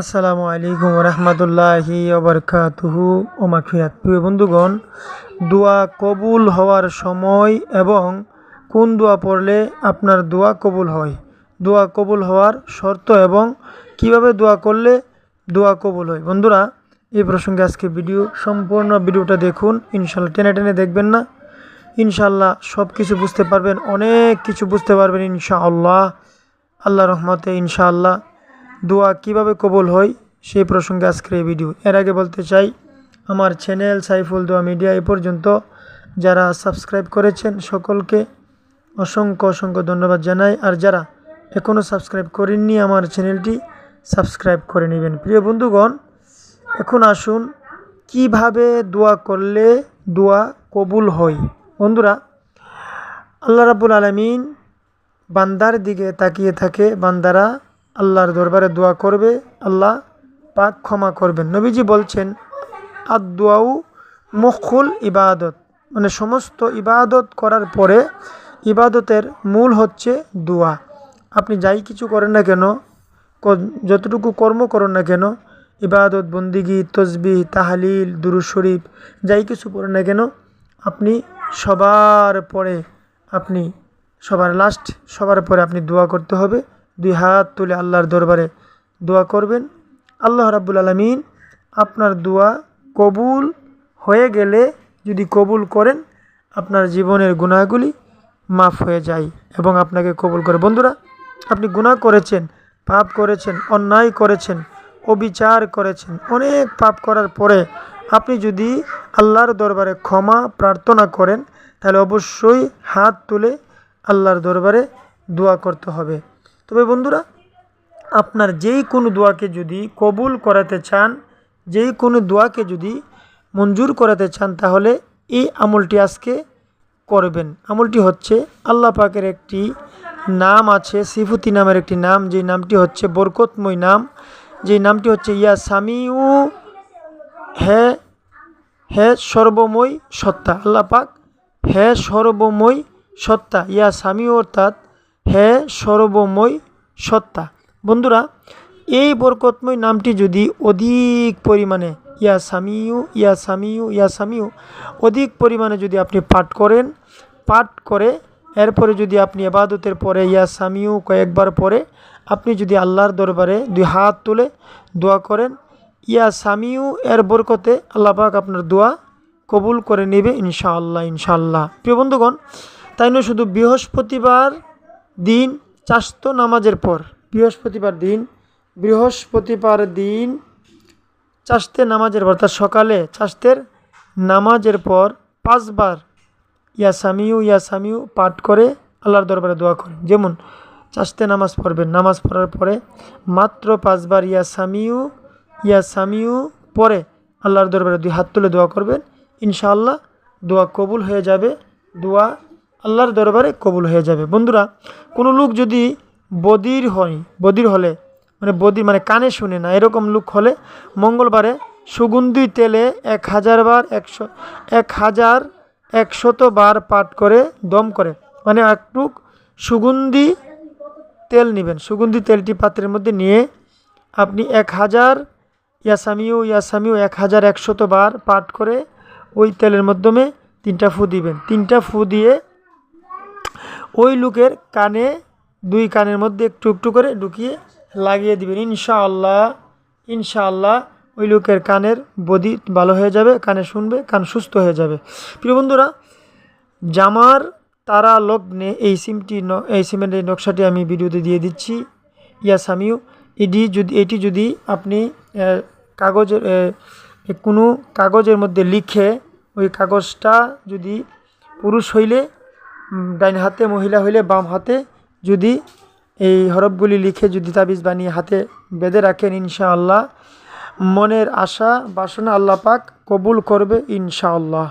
আসসালামু আলাইকুম রহমতুল্লাহি ওবরকাতুহু। ও মাখিরাত প্রিয় বন্ধুগণ, দোয়া কবুল হওয়ার সময় এবং কোন দোয়া পড়লে আপনার দোয়া কবুল হয়? দোয়া কবুল হওয়ার শর্ত এবং কীভাবে দোয়া করলে দোয়া কবুল হয়? বন্ধুরা এই প্রসঙ্গে আজকে ভিডিও, সম্পূর্ণ ভিডিওটা দেখুন। ইনশাল্লাহ টেনে টেনে দেখবেন না। ইনশাল্লাহ সব কিছু বুঝতে পারবেন, অনেক কিছু বুঝতে পারবেন ইনশাআল্লাহ। আল্লাহ রহমতে ইনশাআল্লাহ দোয়া কীভাবে কবুল হয় সেই প্রসঙ্গে আজকের এই ভিডিও। এর আগে বলতে চাই, আমার চ্যানেল সাইফুল দোয়া মিডিয়া এ পর্যন্ত। যারা সাবস্ক্রাইব করেছেন সকলকে অসংখ্য অসংখ্য ধন্যবাদ জানাই। আর যারা এখনও সাবস্ক্রাইব করেননি আমার চ্যানেলটি, সাবস্ক্রাইব করে নেবেন। প্রিয় বন্ধুগণ, এখন আসুন কীভাবে দোয়া করলে দোয়া কবুল হয়। বন্ধুরা, আল্লাহ রাবুল আলমিন বান্দার দিকে তাকিয়ে থাকে। বান্দারা আল্লাহর দরবারে দোয়া করবে, আল্লাহ পাক ক্ষমা করবেন। নবীজি বলছেন আদুয়াউ মুখুল ইবাদত। মানে সমস্ত ইবাদত করার পরে ইবাদতের মূল হচ্ছে দোয়া। আপনি যাই কিছু করেন না কেন যতটুকু কর্ম করেন না কেন, ইবাদত, বন্দিগি তসবি তাহালিল দুরু শরীফ, যাই কিছু করেন না কেন, আপনি সবার পরে আপনি, সবার লাস্ট সবার পরে আপনি দোয়া করতে হবে। দুই হাত তুলে আল্লাহর দরবারে দোয়া করবেন। আল্লাহ রাব্বুল আলমিন আপনার দোয়া কবুল হয়ে গেলে যদি কবুল করেন, আপনার জীবনের গুণাগুলি মাফ হয়ে যায় এবং আপনাকে কবুল করে। বন্ধুরা, আপনি গুনাহ করেছেন, পাপ করেছেন, অন্যায় করেছেন, অবিচার করেছেন, অনেক পাপ করার পরে আপনি যদি আল্লাহর দরবারে ক্ষমা প্রার্থনা করেন, তাহলে অবশ্যই হাত তুলে আল্লাহর দরবারে দোয়া করতে হবে। তবে বন্ধুরা, আপনার যেই কোনো দোয়াকে যদি কবুল করাতে চান, যেই কোনো দোয়াকে যদি মঞ্জুর করাতে চান, তাহলে এই আমলটি আজকে করবেন। আমলটি হচ্ছে আল্লাহ পাকের একটি নাম আছে, সিফুতি নামের একটি নাম। যেই নামটি হচ্ছে বরকতময় নাম। যেই নামটি হচ্ছে ইয়া সামিউ, হে হে সর্বময় সত্তা। আল্লাহ পাক হে সর্বময় সত্তা। ইয়া সামিউ অর্থাৎ হে সর্বময় সত্তা। বন্ধুরা, এই বরকতময় নামটি যদি অধিক পরিমাণে ইয়া সামিউ ইয়া সামিউ ইয়া সামিউ, অধিক পরিমাণে যদি আপনি পাঠ করেন, পাঠ করে এরপরে যদি আপনি এবাদতের পরে ইয়া সামিউ কয়েকবার পরে আপনি যদি আল্লাহর দরবারে দুই হাত তুলে দোয়া করেন, ইয়া সামিউ এর বরকতে আল্লাহ পাক আপনার দোয়া কবুল করে নেবে ইনশাআল্লাহ ইনশাআল্লাহ। প্রিয় বন্ধুগণ, তাই নয় শুধু বৃহস্পতিবার দিন চাস্ত নামাজের পর, বৃহস্পতিবার দিন বৃহস্পতিবার দিন চাষতে নামাজের পর তার সকালে চাষতের নামাজের পর পাঁচবার ইয়া সামিউ ইয়া সামিউ পাঠ করে আল্লাহর দরবারে দোয়া করেন। যেমন চাষতে নামাজ পড়বেন, নামাজ পড়ার পরে মাত্র পাঁচবার ইয়া সামিউ ইয়া সামিউ পরে আল্লাহর দরবারে দুই হাত তুলে দোয়া করবেন। ইনশাআল্লাহ দোয়া কবুল হয়ে যাবে, দোয়া আল্লাহর দরবারে কবুল হয়ে যাবে। বন্ধুরা, কোনো লোক যদি বদির হয়, বদির হলে মানে বদি মানে কানে শুনে না, এরকম লোক হলে মঙ্গলবারে সুগন্ধি তেলে এক হাজার বার একশো, এক হাজার একশত বার পাঠ করে দম করে। মানে একটু সুগন্ধি তেল নেবেন। সুগন্ধি তেলটি পাত্রের মধ্যে নিয়ে আপনি এক হাজার ইয়াসামিউ ইয়াসামিও এক হাজার একশত বার পাঠ করে ওই তেলের মাধ্যমে তিনটা ফু দিবেন। তিনটা ফু দিয়ে ওই লোকের কানে দুই কানের মধ্যে একটু একটু করে ঢুকিয়ে লাগিয়ে দিবেন। ইনশাআল্লাহ ইনশাআল্লাহ ওই লোকের কানের বদি ভালো হয়ে যাবে, কানে শুনবে, কান সুস্থ হয়ে যাবে। প্রিয় বন্ধুরা, জামার তারা লগ্নে এই সিমটি এই সিমের এই নকশাটি আমি ভিডিওতে দিয়ে দিচ্ছি। ইয়া সামিউ, এটি যদি এটি যদি আপনি কাগজের কোনো কাগজের মধ্যে লিখে ওই কাগজটা যদি পুরুষ হইলে ডাইন হাতে মহিলা হইলে বাম হাতে যদি এই হরফগুলি লিখে যদি তাবিজ বানিয়ে হাতে বেঁধে রাখেন, ইনশাআল্লাহ। মনের আশা, বাসনা আল্লাহ পাক কবুল করবে, ইনশাআল্লাহ।